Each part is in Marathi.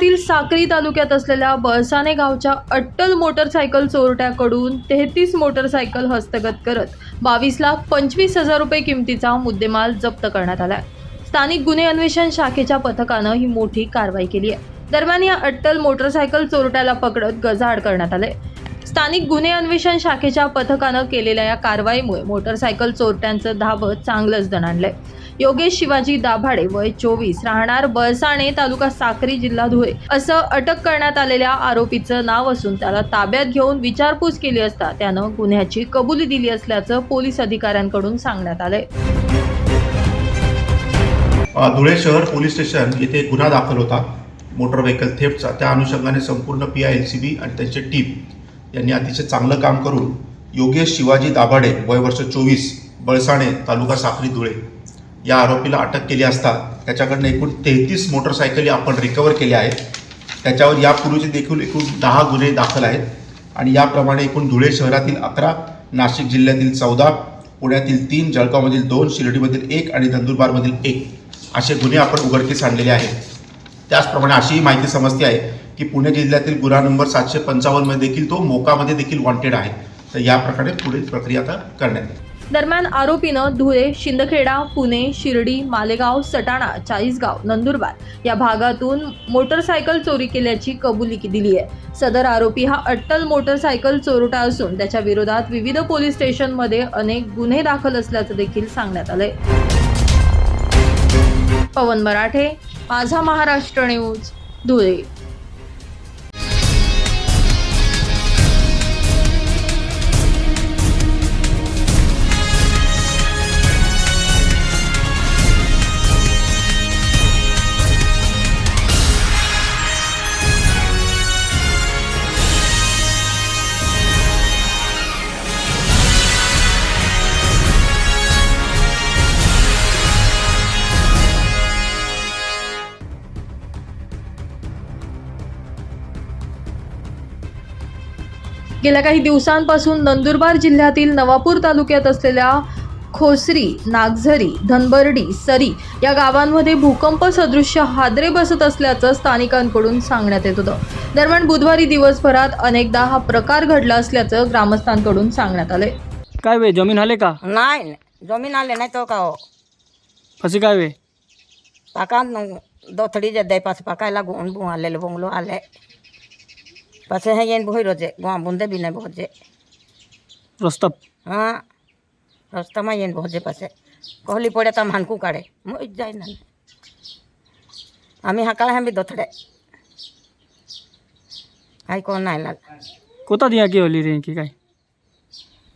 जिल्ह्यातील साक्री तालुक्यात असलेल्या बळसाने गावच्या अट्टल मोटरसायकल चोरट्याकडून तेहतीस मोटरसायकल हस्तगत करत बावीस लाख पंचवीस हजार रुपये किमतीचा मुद्देमाल जप्त करण्यात आलाय. स्थानिक गुन्हे अन्वेषण शाखेच्या पथकानं ही मोठी कारवाई केली आहे. दरम्यान या अट्टल मोटरसायकल चोरट्याला पकडत गजाआड करण्यात आले स्थानिक गुन्हे अन्वेषण शाखेच्या पथकानं केलेल्या या कारवाईमुळे मोटरसायकल चोरट्यांचं धाबं चांगलंच दणाणलंय. योगेश शिवाजी दाभाडे वय चोवीस राहणार बळसाणे तालुका साक्री जिल्हा धुळे. असं अटक करण्यात आलेल्या आरोपीचं नाव असून त्याला ताब्यात घेऊन विचारपूस केली असता त्यानं गुन्ह्याची कबुली दिली असल्याचं पोलीस अधिकाऱ्यांकडून सांगण्यात आलंय. धुळे शहर पोलीस स्टेशन येथे गुन्हा दाखल होता. मोटर व्हेकल थेफ्टचा. त्या अनुषंगाने संपूर्ण P I L C B आणि त्यांचे टीम यांनी अतिशय चांगलं काम करून योगेश शिवाजी दाभाडे वय वर्ष चोवीस बळसाणे तालुका साखरी धुळे. या आरोपीला अटक केली असता त्याच्याकडनं एकूण तेहतीस मोटरसायकली आपण रिकवर केल्या आहेत. त्याच्यावर यापूर्वीचे देखील एकूण दहा गुन्हे दाखल आहेत. आणि याप्रमाणे एकूण धुळे शहरातील अकरा नाशिक जिल्ह्यातील चौदा पुण्यातील तीन जळगावमधील दोन शिर्डीमधील एक आणि नंदुरबारमधील एक असे गुन्हे आपण उघडकीस आणलेले आहेत. त्याचप्रमाणे अशीही माहिती समजते आहे की पुणे जिल्ह्यातील गुन्हा नंबर सातशे पंचावन्नमध्ये देखील तो मोकामध्ये देखील वॉन्टेड आहे. तर या प्रकारे पुढील प्रक्रिया आता करण्यात येईल. दरम्यान आरोपीनं धुळे शिंदखेडा पुणे शिर्डी मालेगाव सटाणा चाळीसगाव नंदुरबार या भागातून मोटरसायकल चोरी केल्याची कबुली दिली आहे. सदर आरोपी हा अट्टल मोटरसायकल चोरटा असून त्याच्या विरोधात विविध पोलीस स्टेशनमध्ये अनेक गुन्हे दाखल असल्याचं देखील सांगण्यात आलंय. पवन मराठे माझा महाराष्ट्र न्यूज धुळे. गेल्या काही दिवसांपासून नंदुरबार जिल्ह्यातील नवापूर तालुक्यात असलेल्या खोसरी नागझरी धनबर्डी सरी या गावांमध्ये भूकंप सदृश्य हादरे बसत असल्याचं स्थानिकांकडून सांगण्यात येत होतं. दरम्यान बुधवारी दिवसभरात अनेकदा हा प्रकार घडला असल्याचं ग्रामस्थांकडून सांगण्यात आलंय. काय वे जमीन आले का? नाही नाही. जमीन आले नाही तो का हो? फसी काय वे? पाका दोथड़ी जे दे पास पकायला गुण बुआ ले बुंगलो आले. पासे है येन बोही रोजे गुआ बुंदे भी नहीं भोजे रस्ता? हाँ रास्ता में येन भोजे पासे कहली पड़े तो हानकू काढे। मग जाय ना। आम्ही हाकाळा हॅम्बी दोथडे काय कोण नाही लाग कोता दिया की होली रे की काय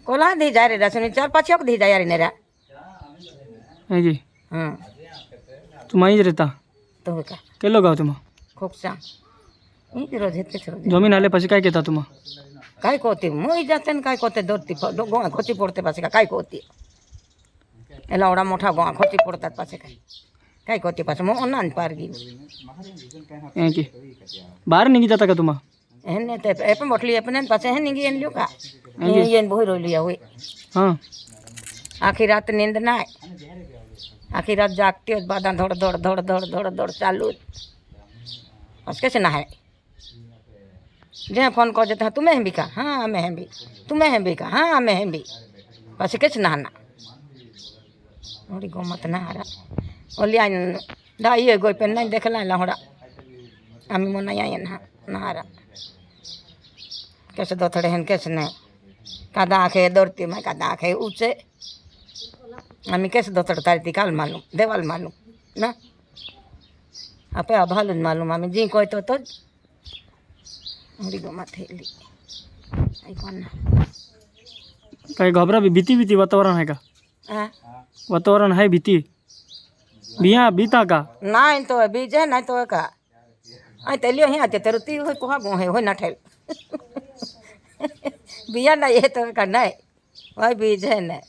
कोला दी जाय रे रसनी चार पाच योग दी जाय रे नेरा है की हं। तू माहीत रेता तो का केलो गाव तुम्हा खूप सांग रोज येते ज़मीन आले पाशी काय घेता तुम्हा काय जाते न काय कोते दोरती गोळा पडते पासे का काय कोती एला एवढा मोठा गोळा खोती पडतात पासे काय काय कोती पासे पार गेली बाहेर निघी जाता का तुम्हा हेने बटली एपन पासे हे निघी येन का येन बोही रोली होई हाँ आखी रात नींद ना आखिर रात जागती बादा धड़ धड़ धड़ धड़ धोड़ धोड़ चालू आज कैसे नहाए है जे फोन कर देता तुम्हें हम भी का? हाँ हमें हम भी तुम्हें हम भी का? हाँ हमें हम भी बस कैसे नहाना थोड़ी गोमत ना हरा। ओली आई डाइए गोई पे नहीं देख ला होड़ा आम्ही मग नाही आहे ना नारा कैसे दो थोड़े हैं कैसे नहीं? कादा आखे दौड़ती मैं कादा आखे ऊंचे आम्ही कैसे दो थोड़े तारती काल मालूम देवाल मालूम ना? आपे अभालून मालूम आम्ही जी कोय तो तो एवढी गमात थेली ऐकून ना काय घबरा भी भीती भीती वातावरण आहे का हा? वातावरण आहे भीती बिया बीता का नाही तो बीज है नाही तो का आई तेलियो ही आते तेरो ती होय कोहा गो है होय ना ठेल बिया नहीं है तो का नहीं वही बीज है नहीं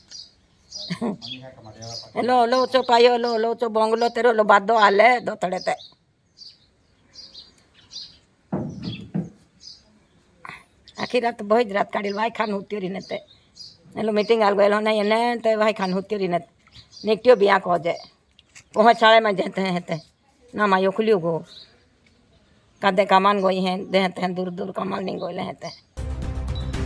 लो लो चो पायो लो लो चो बंगलो तेरो लो बाद दो आले दो तड़े ते आखी रात बहुत रात काढील वाय खान होती री नेते एलो मीटिंग आल गयो नहीं ने ते वाय खान होती री नेते निकटियो बिया को जे पहुँच साड़े में जेते हैं ते ना मायो खुलियो गो कदे कमान गोई हैं देते हैं दूर दूर कमान नहीं गोई लेते हैं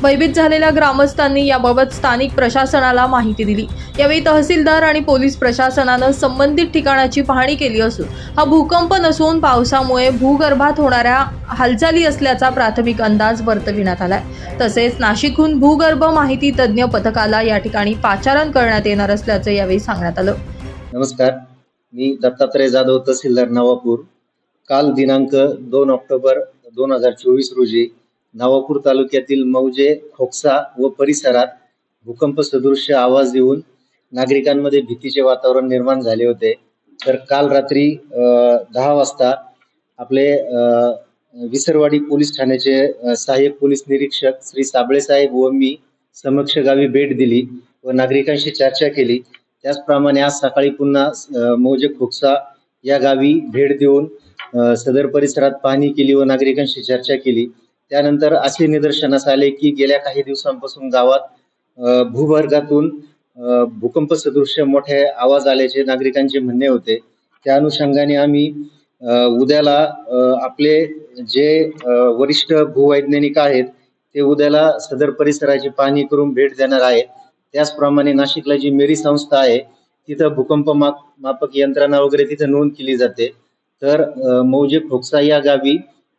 भयभीत झालेल्या ग्रामस्थांनी याबाबत स्थानिक प्रशासनाला माहिती दिली. यावेळी तहसीलदार आणि पोलीस प्रशासनानं संबंधित ठिकाणाची पाहणी केली असून हा भूकंप नसून पावसामुळे भूगर्भात होणाऱ्या हालचाली असल्याचा प्राथमिक अंदाज वर्तविण्यात आलाय. तसेच नाशिकहून भूगर्भ माहिती तज्ज्ञ पथकाला या ठिकाणी पाचारण करण्यात येणार असल्याचं यावेळी सांगण्यात आलं. नमस्कार. मी दत्तात्रय जाधव तहसीलदार नवापूर. काल दिनांक दोन ऑक्टोबर दोन हजार चोवीस रोजी नवापूर तालुक्यातील मौजे खोकसा व परिसरात भूकंप सदृश्य आवाज येऊन नागरिकांमध्ये भीतीचे वातावरण निर्माण झाले होते. तर काल रात्री दहा वाजता आपले विसरवाडी पोलीस ठाण्याचे सहाय्यक पोलीस निरीक्षक श्री साबळे साहेब व मी समक्ष गावी भेट दिली व नागरिकांशी चर्चा केली. त्याचप्रमाणे आज सकाळी पुन्हा मौजे खोकसा या गावी भेट देऊन सदर परिसरात पाहणी केली व नागरिकांशी चर्चा केली. त्यानंतर असे निदर्शनास आले की गेल्या काही दिवसांपासून गावात भूवर्गातून भूकंप सदृश मोठे आवाज आल्याचे नागरिकांचे म्हणणे होते. त्या अनुषंगाने आम्ही उद्याला आपले जे वरिष्ठ भूवैज्ञानिक आहेत ते उद्याला सदर परिसराची पाहणी करून भेट देणार आहेत. त्याचप्रमाणे नाशिकला जी मेरी संस्था आहे तिथं भूकंप माप मापक यंत्रणा वगैरे तिथं नोंद केली जाते. तर मौजे खोकसा या गावी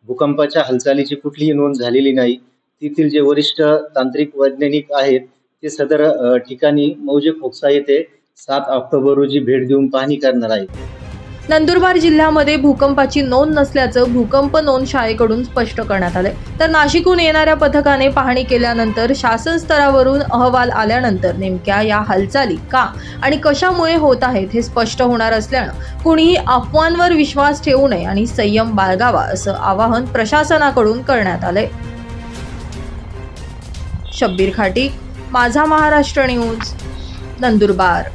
भूकंपाच्या हालचालीची कुठलीही नोंद झालेली नाही. तेथील जे वरिष्ठ तांत्रिक वैज्ञानिक आहेत ते सदर ठिकाणी मौजे खोकसा येथे सात ऑक्टोबर रोजी भेट देऊन पाहणी करणार आहेत. नंदुरबार जिल्ह्यामध्ये भूकंपाची नोंद नसल्याचं भूकंप नोंद शाळेकडून स्पष्ट करण्यात आले तर नाशिकहून येणाऱ्या पथकाने पाहणी केल्यानंतर शासन स्तरावरून अहवाल आल्यानंतर नेमक्या या हालचाली का आणि कशामुळे होत आहेत हे स्पष्ट होणार असल्यानं कुणीही अफवांवर विश्वास ठेवू नये आणि संयम बाळगावा असं आवाहन प्रशासनाकडून करण्यात आलंय. शब्बीर खाटी माझा महाराष्ट्र न्यूज नंदुरबार.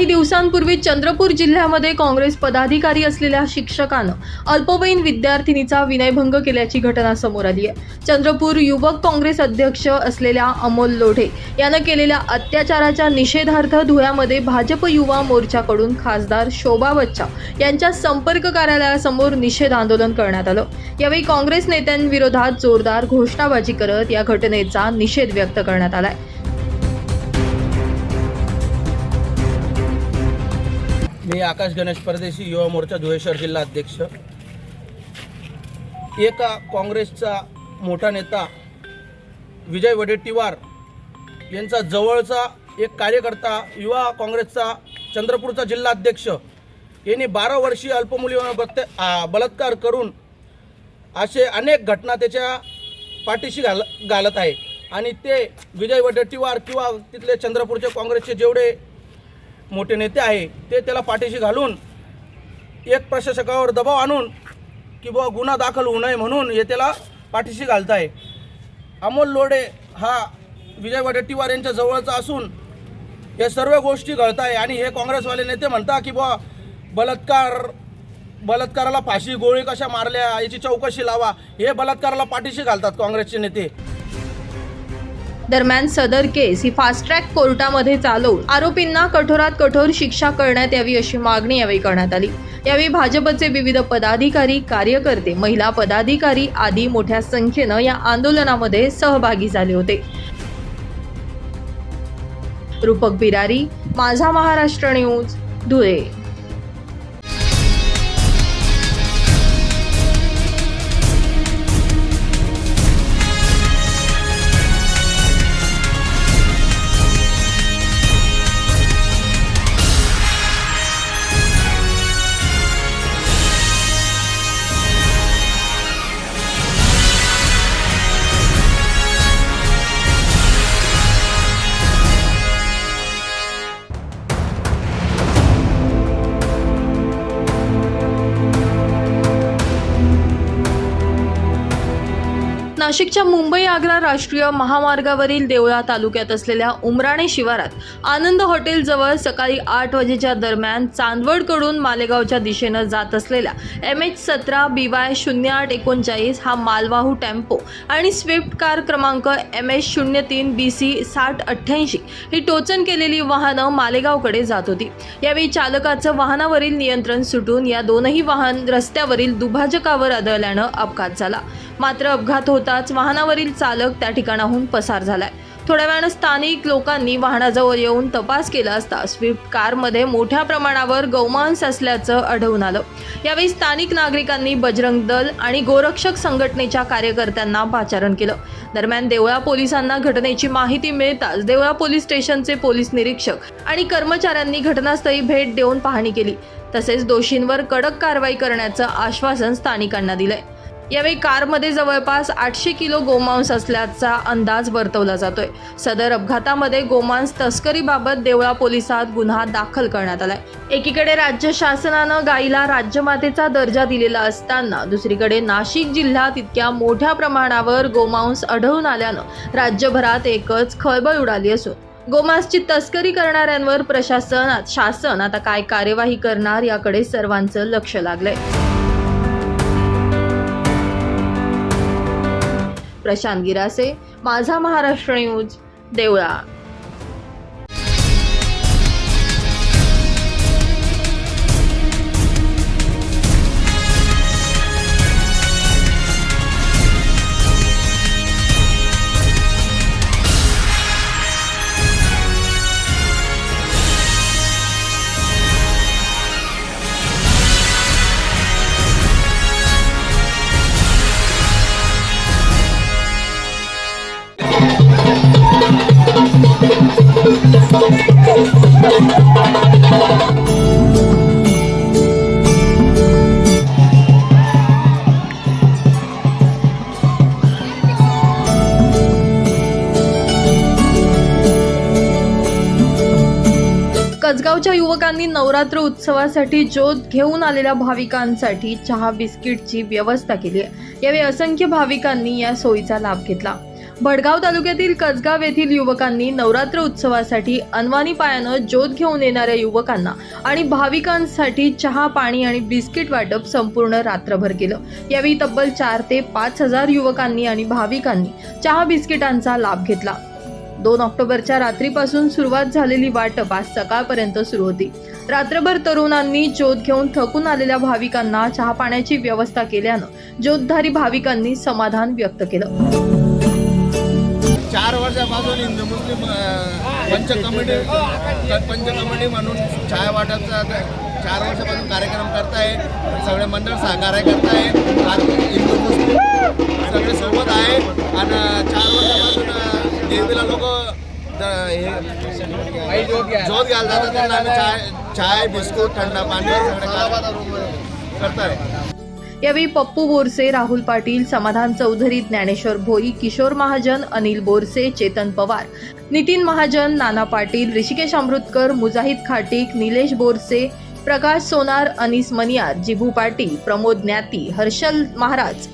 काही दिवसांपूर्वी चंद्रपूर जिल्ह्यामध्ये काँग्रेस पदाधिकारी असलेल्या शिक्षकानं अल्पवयीन विद्यार्थिनीचा विनयभंग केल्याची घटना समोर आली आहे. चंद्रपूर युवक काँग्रेस अध्यक्ष असलेल्या अमोल लोढे यानं केलेल्या अत्याचाराच्या निषेधार्थ धुळ्यामध्ये भाजप युवा मोर्चाकडून खासदार शोभा बच्चा यांच्या संपर्क कार्यालयासमोर निषेध आंदोलन करण्यात आलं. यावेळी काँग्रेस नेत्यांविरोधात जोरदार घोषणाबाजी करत या घटनेचा निषेध व्यक्त करण्यात आलाय. मी आकाश गणेश परदेशी युवा मोर्चा धुळे शहर जिल्हा अध्यक्ष. एका काँग्रेसचा मोठा नेता विजय वडेट्टीवार यांचा जवळचा एक कार्यकर्ता युवा काँग्रेसचा चंद्रपूरचा जिल्हा अध्यक्ष. यांनी बारा वर्षीय अल्पमुलीवर बत्ते बलात्कार करून असे अनेक घटना त्याच्या पाठीशी घाल घालत आहे. आणि ते विजय वडेट्टीवार किंवा तिथले चंद्रपूरचे काँग्रेसचे जेवढे मोठे नेते आहे ते त्याला पाठीशी घालून एक प्रशासकावर दबाव आणून की बुवा गुन्हा दाखल होऊ नये म्हणून हे त्याला पाठीशी घालत आहे अमोल लोडे हा विजय वडेट्टीवार यांच्या जवळचा असून या सर्व गोष्टी घडत आहे आणि हे काँग्रेसवाले नेते म्हणतात की बुवा बलात्कार बलात्काराला फाशी गोळी कशा मारल्या याची चौकशी लावा हे बलात्काराला पाठीशी घालतात काँग्रेसचे नेते. दरम्यान सदर केस ही फास्ट ट्रॅक कोर्टामध्ये चालवून आरोपींना कठोरात कठोर शिक्षा करण्यात यावी अशी मागणी यावेळी करण्यात आली. यावेळी भाजपचे विविध पदाधिकारी कार्यकर्ते महिला पदाधिकारी आदी मोठ्या संख्येनं या आंदोलनामध्ये सहभागी झाले होते. रूपक बिरारी माझा महाराष्ट्र न्यूज धुळे. नाशिकच्या मुंबई आग्रा राष्ट्रीय महामार्गावरील देवळा तालुक्यात असलेल्या उमराणे शिवारात आनंद हॉटेलजवळ सकाळी आठ वाजेच्या दरम्यान चांदवडकडून मालेगावच्या दिशेनं जात असलेल्या एम एच सतरा बी वाय शून्य आठ एकोणचाळीस हा मालवाहू टेम्पो आणि स्विफ्ट कार क्रमांक एम एच शून्य तीन बी सी साठ अठ्ठ्याऐंशी ही टोचन केलेली वाहनं मालेगावकडे जात होती. यावेळी चालकाचं वाहनावरील नियंत्रण सुटून या दोनही वाहन रस्त्यावरील दुभाजकावर आदळल्यानं अपघात झाला. मात्र अपघात होताच वाहनावरील चालक त्या ठिकाणाहून पसार झालाय. थोड्या वेळानं स्थानिक लोकांनी वाहनाजवळ येऊन तपास केला असता स्विफ्ट कारमध्ये मोठ्या प्रमाणावर गौमांस असल्याचं आढळून आलं. यावेळी स्थानिक नागरिकांनी बजरंग दल आणि गोरक्षक संघटनेच्या कार्यकर्त्यांना पाचारण केलं. दरम्यान देवळा पोलिसांना घटनेची माहिती मिळताच देवळा पोलीस स्टेशनचे पोलीस निरीक्षक आणि कर्मचाऱ्यांनी घटनास्थळी भेट देऊन पाहणी केली. तसेच दोषींवर कडक कारवाई करण्याचं आश्वासन स्थानिकांना दिलंय. यावेळी कारमध्ये जवळपास आठशे किलो गोमांस असल्याचा अंदाज वर्तवला जातोय. सदर अपघातामध्ये गोमांस तस्करीबाबत देवळा पोलिसात गुन्हा दाखल करण्यात आलाय. एकीकडे राज्य शासनानं गायीला राज्यमातेचा दर्जा दिलेला असताना दुसरीकडे नाशिक जिल्ह्यात इतक्या मोठ्या प्रमाणावर गोमांस आढळून आल्यानं राज्यभरात एकच खळबळ उडाली असून गोमांसची तस्करी करणाऱ्यांवर प्रशासन शासन आता काय कार्यवाही करणार याकडे सर्वांचं लक्ष लागलंय. प्रशांत गिरासे माझा महाराष्ट्र न्यूज देवळा कसगावच्या नवरात्र उत्सवासाठी ज्योत घेऊन आलेल्या भाविकांसाठी चहा बिस्किटची व्यवस्था केली आहे. यावेळी असंख्य भाविकांनी या सोयीचा लाभ घेतला. भडगाव तालुक्यातील कसगाव येथील युवकांनी नवरात्र उत्सवासाठी अनवानी पायानं ज्योत घेऊन येणाऱ्या युवकांना आणि भाविकांसाठी चहा पाणी आणि बिस्किट वाटप संपूर्ण रात्रभर केलं. यावेळी तब्बल चार ते पाच हजार युवकांनी आणि भाविकांनी चहा बिस्किटांचा लाभ घेतला. दोन ऑक्टोबरच्या रात्रीपासून सुरुवात झालेली वाटप आज सकाळपर्यंत सुरू होती. रात्रभर तरुणांनी ज्योत घेऊन थकून आलेल्या भाविकांना चहा पाण्याची व्यवस्था केल्यानं ज्योतधारी भाविकांनी समाधान व्यक्त केलं. चार वर्षापासून हिंदू मुस्लिम पंच कमिटी पंच कमिटी म्हणून छाया वाटपचा चार वर्षापासून कार्यक्रम करताय सगळे मंडळ सहकार्य करताय हिंदू मुस्लिम सगळे सोबत आहे आणि चार वर्षापासून देवीला लोक जोत घ्यायला जातात त्यांना आम्ही चाय चाय बिस्कुट थंड पाणी करताय? यावेळी पप्पू बोरसे राहुल पाटील समाधान चौधरी ज्ञानेश्वर भोई किशोर महाजन अनिल बोरसे चेतन पवार. नितीन महाजन नाना पाटील ऋषिकेश अमृतकर मुजाहिद खाटीक निलेश बोरसे प्रकाश सोनार अनिस मनियार जिभू पाटील प्रमोद ज्ञाती हर्षल महाराज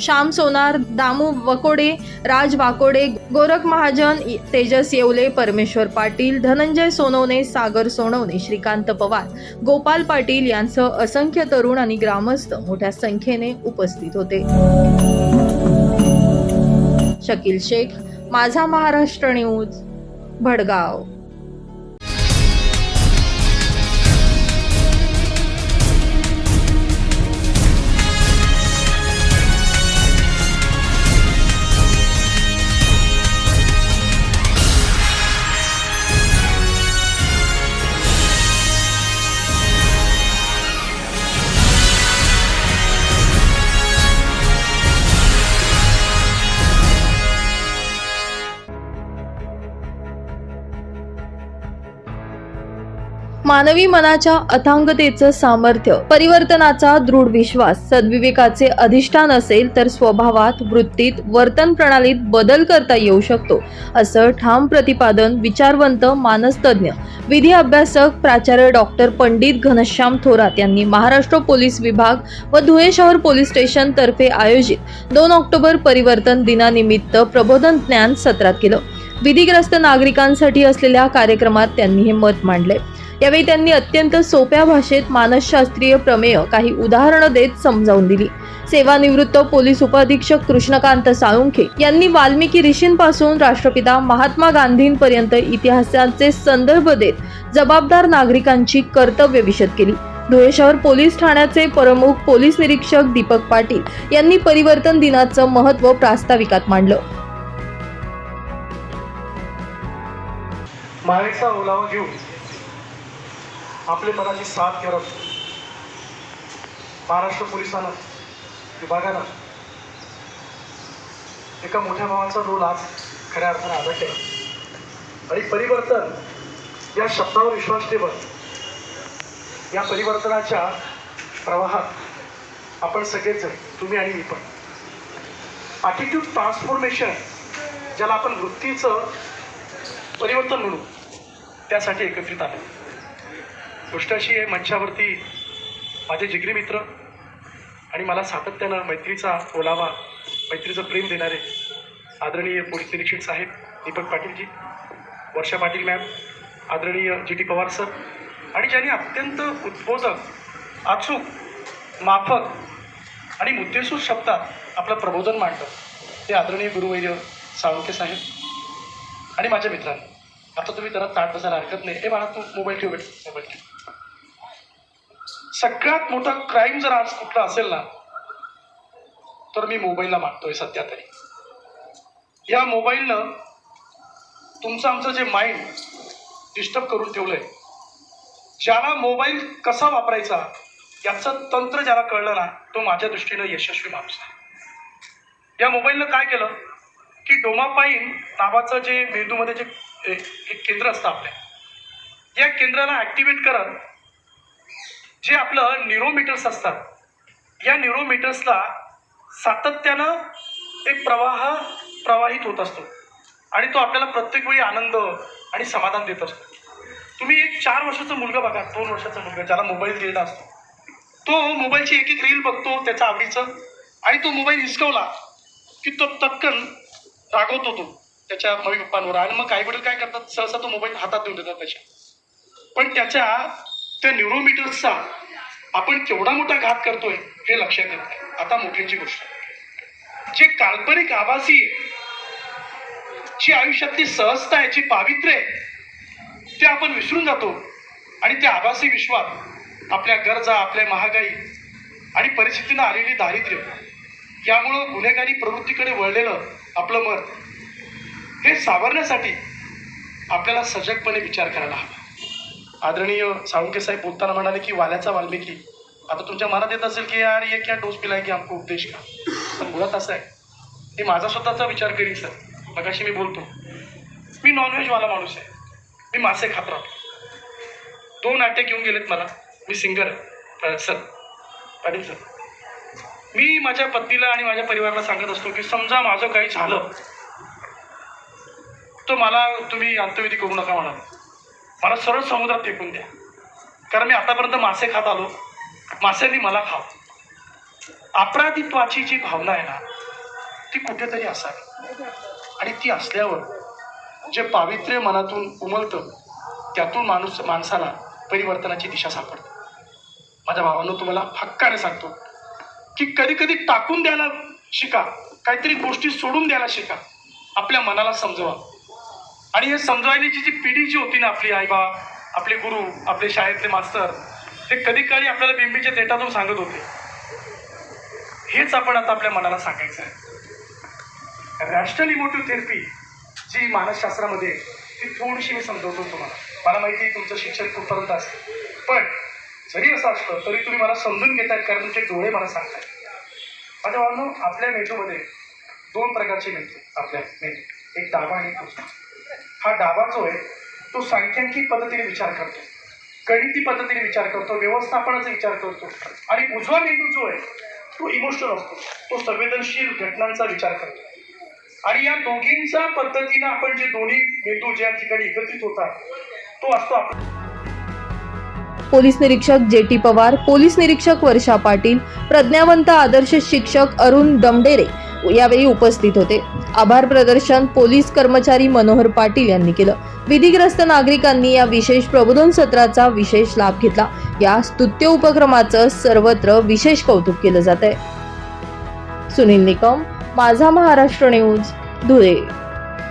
श्याम सोनार दामू वकोडे राज वाकोडे गोरख महाजन तेजस येवले परमेश्वर पाटील धनंजय सोनवणे सागर सोनवणे श्रीकांत पवार गोपाल पाटील यांसह असंख्य तरुण आणि ग्रामस्थ मोठ्या संख्येने उपस्थित होते. शकील शेख माझा महाराष्ट्र न्यूज भडगाव. मानवी मनाच्या अथांगतेचं सामर्थ्य परिवर्तनाचा दृढ विश्वास सद्विवेकाचे अधिष्ठान असेल तर स्वभावात वृत्तीत वर्तन प्रणालीत बदल करता येऊ शकतो असं ठाम प्रतिपादन विचारवंत मानसतज्ञ विधी अभ्यासक प्राचार्य डॉक्टर पंडित घनश्याम थोरात यांनी महाराष्ट्र पोलीस विभाग व धुळे शहर पोलीस स्टेशन तर्फे आयोजित दोन ऑक्टोबर परिवर्तन दिनानिमित्त प्रबोधन ज्ञान सत्रात केलं. विधिग्रस्त नागरिकांसाठी असलेल्या कार्यक्रमात त्यांनी हे मत मांडले. यावेळी त्यांनी अत्यंत सोप्या भाषेत मानसशास्त्रीय प्रमेय काही उदाहरणं देत समजावून दिली. सेवानिवृत्त पोलीस उपअधीक्षक कृष्णकांत साळुंखे यांनी वाल्मिकी ऋषींपासून राष्ट्रपिता महात्मा गांधींपर्यंत इतिहासाचे संदर्भ देत जबाबदार नागरिकांची कर्तव्य विशद केली. धुळे शहर पोलीस ठाण्याचे प्रमुख पोलीस निरीक्षक दीपक पाटील यांनी परिवर्तन दिनाचं महत्त्व प्रास्ताविकात मांडलं. मायेचा ओलावा घेऊन आपले मनाची साथ करत महाराष्ट्र पोलिसानं विभागानं एका मोठ्या भावाचा रोल आज खऱ्या अर्थाने अदा केला. आणि परिवर्तन या शब्दावर विश्वास ठेवत या परिवर्तनाच्या प्रवाहात आपण सगळेच तुम्ही आणि मी पण. ॲटिट्यूड ट्रान्सफॉर्मेशन ज्याला आपण वृत्तीचं परिवर्तन म्हणू त्यासाठी एकत्रित आलो गोष्ट अशी आहे मंचावरती माझे जिगरी मित्र आणि मला सातत्यानं मैत्रीचा ओलावा मैत्रीचं प्रेम देणारे आदरणीय पोलीस निरीक्षक साहेब दीपक पाटीलजी वर्षा पाटील मॅम आदरणीय जी टी पवार सर आणि ज्यांनी अत्यंत उद्बोधक अचूक माफक आणि मुद्देसूद शब्दात आपलं प्रबोधन मांडलं ते आदरणीय गुरुवैद्य साळुंके साहेब आणि माझ्या मित्रांनी. आता तुम्ही जरा ताट बसायला हरकत नाही. हे मला तू मोबाईल ठेव बेटा. मोबाईल ठेव. सगळ्यात मोठा क्राईम जर आज कुठला असेल ना तर मी मोबाईलला मागतोय सध्या तरी. या मोबाईलनं तुमचं आमचं जे माइंड डिस्टर्ब करून ठेवलंय ज्याला मोबाईल कसा वापरायचा याचं तंत्र ज्याला कळलं ना तो माझ्या दृष्टीनं यशस्वी माणूस आहे. या मोबाईलनं काय केलं की डोमापाईन नावाचं जे मेंदूमध्ये जे एक केंद्र असतं आपल्या या केंद्राला ॲक्टिवेट करत जे आपलं न्यूरोमीटर्स असतात या न्यूरोमीटर्सला सातत्यानं एक प्रवाह प्रवाहित होत असतो आणि तो आपल्याला प्रत्येक वेळी आनंद आणि समाधान देत असतो. तुम्ही एक चार वर्षाचा मुलगा बघा दोन वर्षाचा मुलगा ज्याला मोबाईल दिलेला असतो. तो मोबाईलची एक एक रील बघतो त्याच्या आवडीचं आणि तो मोबाईल हिसकवला की तो तत्कन रागवतो तो त्याच्या मम्मी पप्पांवर आणि मग काही वडील काय करतात? सहसा तो मोबाईल हातात देऊन देतात त्याच्या. पण त्याच्या त्या न्यूरोमीटर्सचा आपण केवढा मोठा घात करतोय हे लक्षात येत आता मोठ्यांची गोष्ट. जे काल्पनिक आभासी आहे, जी आयुष्यातली सहजता आहे जी पावित्र्य आहे ते आपण विसरून जातो आणि त्या आभासी विश्वात आपल्या गरजा आपल्या महागाई आणि परिस्थितीनं आलेली दारिद्र्य यामुळं गुन्हेगारी प्रवृत्तीकडे वळलेलं आपलं मन हे सावरण्यासाठी आपल्याला सजगपणे विचार करायला हवा. आदरणीय साळुंके साहेब बोलताना म्हणाले की वाल्याचा वाल्मिकी. आता तुमच्या मनात येत असेल की यार ये क्या डोस पिलाय की आमचा उपदेश का? पण मुळात असं आहे. मी माझा स्वतःचा विचार करीन सर. मगाशी मी बोलतो. मी नॉनव्हेजवाला माणूस आहे. मी मासे खात राहतो. दोन अटॅक येऊन गेलेत मला. मी सिंगर आहे. सर पाटील सर मी माझ्या पत्नीला आणि माझ्या परिवाराला सांगत असतो की समजा माझं काही झालं तर मला तुम्ही अंत्यविधी करू नका म्हणाल. मला सरळ समुद्रात फेकून द्या. कारण मी आतापर्यंत मासे खात आलो. मासेंनी मला खाव. अपराधित्वाची जी भावना आहे ना ती कुठेतरी असावी. आणि ती असल्यावर जे पावित्र्य मनातून उमलतं त्यातून माणूस माणसाला परिवर्तनाची दिशा सापडते. माझ्या भावानं तुम्हाला हक्काने सांगतो की कधी कधी टाकून द्यायला शिका. काहीतरी गोष्टी सोडून द्यायला शिका. आपल्या मनाला समजवा. आणि हे समजवायची जी पिढी जी होती ना आपली आईबा आपले गुरु आपले शाळेतले मास्तर ते कधी काळी आपल्याला बिंबीच्या देटातून सांगत होते. हेच आपण आता आपल्या मनाला सांगायचं आहे रॅशनल इमोटिव्ह थेरपी जी मानसशास्त्रामध्ये ती थोडीशी मी समजवतो तुम्हाला. मला माहिती आहे तुमचं शिक्षण कुठपर्यंत असतं. पण जरी असं असलं तरी तुम्ही मला समजून घेतायत कारण तुमचे डोळे मला सांगतायत. माझ्या भावांनो आपल्या मेंदूमध्ये दोन प्रकारचे मेंदू आपल्या मेंदू. एक डावा आणि एक हा डावा जो आहे तो सांख्यिकी पद्धतीने विचार करतो. गणिती पद्धतीने विचार करतो व्यवस्थापनाचा विचार करतो. आणि उजवा मेंदू जो आहे तो इमोशनल असतो. तो संवेदनशील घटनांचा विचार करतो. आणि या दोघींच्या पद्धतीनं आपण जे दोन्ही मेंदू ज्या ठिकाणी एकत्रित होतात तो असतो आपण पोलीस निरीक्षक जे टी पवार पोलीस निरीक्षक वर्षा पाटील प्रज्ञावंत आदर्श शिक्षक अरुण दमडेरे यावेळी उपस्थित होते. आभार प्रदर्शन पोलीस कर्मचारी मनोहर पाटील यांनी केलं. विधिग्रस्त नागरिकांनी या विशेष प्रबोधन सत्राचा विशेष लाभ घेतला. या स्तुत्य उपक्रमाचं सर्वत्र विशेष कौतुक केलं जात आहे सुनील निकम माझा महाराष्ट्र न्यूज धुळे.